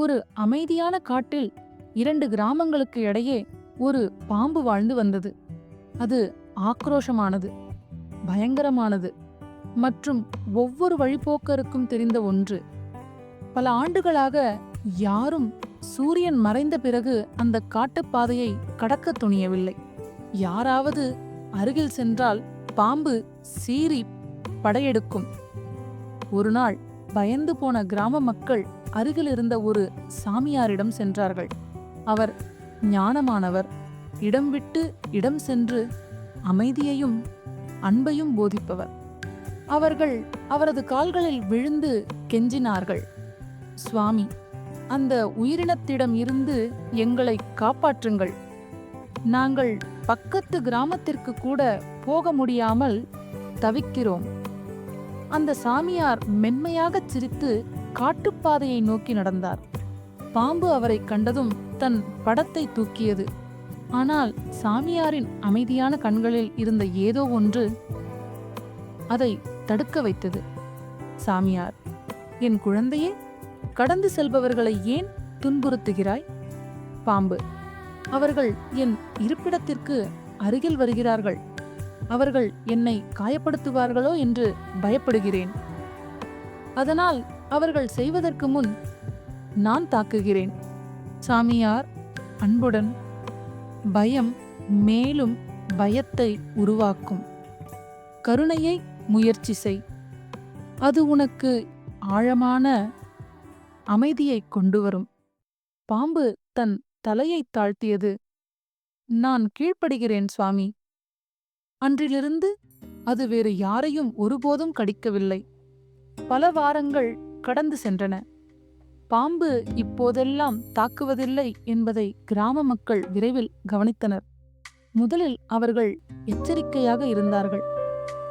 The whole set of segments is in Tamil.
ஒரு அமைதியான காட்டில் இரண்டு கிராமங்களுக்கு இடையே ஒரு பாம்பு வாழ்ந்து வந்தது. அது ஆக்ரோஷமானது பயங்கரமானது மற்றும் ஒவ்வொரு வழிபோக்கருக்கும் தெரிந்த ஒன்று. பல ஆண்டுகளாக யாரும் சூரியன் மறைந்த பிறகு அந்த காட்டுப்பாதையை கடக்க துணியவில்லை. யாராவது அருகில் சென்றால் பாம்பு சீறி படையெடுக்கும். ஒரு நாள் பயந்து போன கிராம மக்கள் அருகில் இருந்த ஒரு சாமியாரிடம் சென்றார்கள். அவர் ஞானமானவர் இடம் விட்டு இடம் சென்று அமைதியையும் அன்பையும் போதிப்பவர். அவர்கள் அவரது கால்களில் விழுந்து கெஞ்சினார்கள். சுவாமி அந்த உயிரினத்திடம் இருந்து எங்களை காப்பாற்றுங்கள். நாங்கள் பக்கத்து கிராமத்திற்கு கூட போக முடியாமல் தவிக்கிறோம். அந்த சாமியார் மென்மையாகச் சிரித்து காட்டுப்பாதையை நோக்கி நடந்தார். பாம்பு அவரை கண்டதும் தன் படத்தை தூக்கியது. ஆனால் சாமியாரின் அமைதியான கண்களில் இருந்த ஏதோ ஒன்று அதை தடுக்க வைத்தது. சாமியார் என் குழந்தையே கடந்து செல்பவர்களை ஏன் துன்புறுத்துகிறாய்? பாம்பு அவர்கள் என் இருப்பிடத்திற்கு அருகில் வருகிறார்கள். அவர்கள் என்னை காயப்படுத்துவார்களோ என்று பயப்படுகிறேன். அதனால் அவர்கள் செய்வதற்கு முன் நான் தாக்குகிறேன். சாமியார் அன்புடன் பயம் மேலும் பயத்தை உருவாக்கும். கருணையை முயற்சி செய். அது உனக்கு ஆழமான அமைதியை கொண்டு வரும் பாம்பு தன் தலையைத் தாழ்த்தியது. நான் கீழ்ப்படுகிறேன் சுவாமி. அன்றிலிருந்து அது வேறு யாரையும் ஒருபோதும் கடிக்கவில்லை. பல வாரங்கள் கடந்து சென்றன. பாம்பு இப்போதெல்லாம் தாக்குவதில்லை என்பதை கிராம மக்கள் விரைவில் கவனித்தனர். முதலில் அவர்கள் எச்சரிக்கையாக இருந்தார்கள்.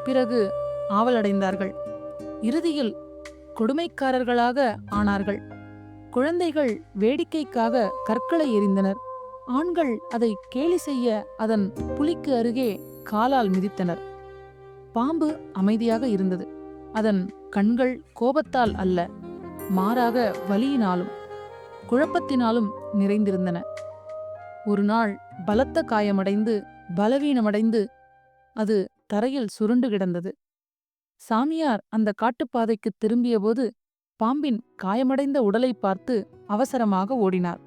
பிறகு ஆவலடைந்தார்கள். இறுதியில் கொடுமைக்காரர்களாக ஆனார்கள். குழந்தைகள் வேடிக்கைக்காக கற்களை எறிந்தனர். ஆண்கள் அதை கேலி செய்ய அதன் புலிக்கு அருகே காலால் மிதித்தனர். பாம்பு அமைதியாக இருந்தது. அதன் கண்கள் கோபத்தால் அல்ல மாறாக வலியினாலும் குழப்பத்தினாலும் நிறைந்திருந்தன. ஒரு நாள் பலத்த காயமடைந்து பலவீனமடைந்து அது தரையில் சுருண்டு கிடந்தது. சாமியார் அந்த காட்டுப்பாதைக்கு திரும்பியபோது பாம்பின் காயமடைந்த உடலை பார்த்து அவசரமாக ஓடினார்.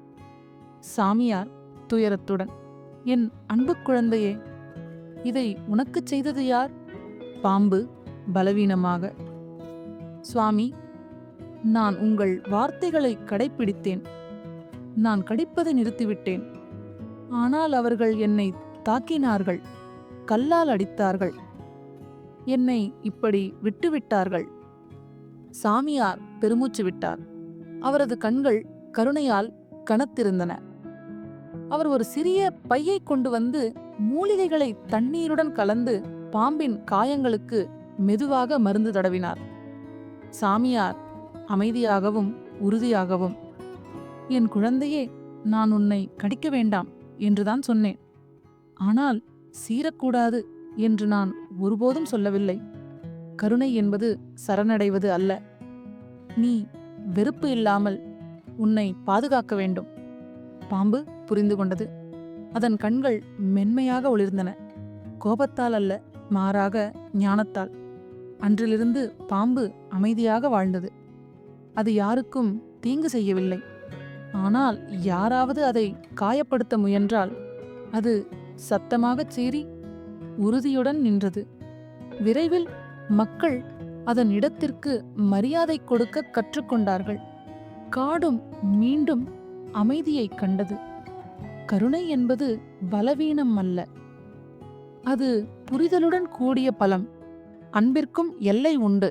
சாமியார் துயரத்துடன் என் அன்பு குழந்தையே இதை உனக்குச் செய்தது யார்? பாம்பு பலவீனமாக. சுவாமி நான் உங்கள் வார்த்தைகளை கடைப்பிடித்தேன். நான் கடிப்பதை நிறுத்திவிட்டேன். ஆனால் அவர்கள் என்னை தாக்கினார்கள். கல்லால் அடித்தார்கள். என்னை இப்படி விட்டுவிட்டார்கள். சாமியார் பெருமூச்சு விட்டார். அவரது கண்கள் கருணையால் கனத்திருந்தன. அவர் ஒரு சிறிய பையை கொண்டு வந்து மூலிகைகளை தண்ணீருடன் கலந்து பாம்பின் காயங்களுக்கு மெதுவாக மருந்து தடவினார். சாமியார் அமைதியாகவும் உறுதியாகவும். என் குழந்தையே நான் உன்னை கடிக்க வேண்டாம் என்றுதான் சொன்னேன். ஆனால் சீரக்கூடாது என்று நான் ஒருபோதும் சொல்லவில்லை. கருணை என்பது சரணடைவது அல்ல. நீ வெறுப்பு இல்லாமல் உன்னை பாதுகாக்க வேண்டும். பாம்பு புரிந்து கொண்டது. அதன் கண்கள் மென்மையாக ஒளிர்ந்தன. கோபத்தால் அல்ல மாறாக ஞானத்தால். அன்றிலிருந்து பாம்பு அமைதியாக வாழ்ந்தது. அது யாருக்கும் தீங்கு செய்யவில்லை. ஆனால் யாராவது அதை காயப்படுத்த முயன்றால் அது சத்தமாகச் சீறி உறுதியுடன் நின்றது. விரைவில் மக்கள் அதன் இடத்திற்கு மரியாதை கொடுக்க கற்றுக்கொண்டார்கள். காடும் மீண்டும் அமைதியை கண்டது. கருணை என்பது பலவீனம் அல்ல. அது புரிதலுடன் கூடிய பலம். அன்பிற்கும் எல்லை உண்டு.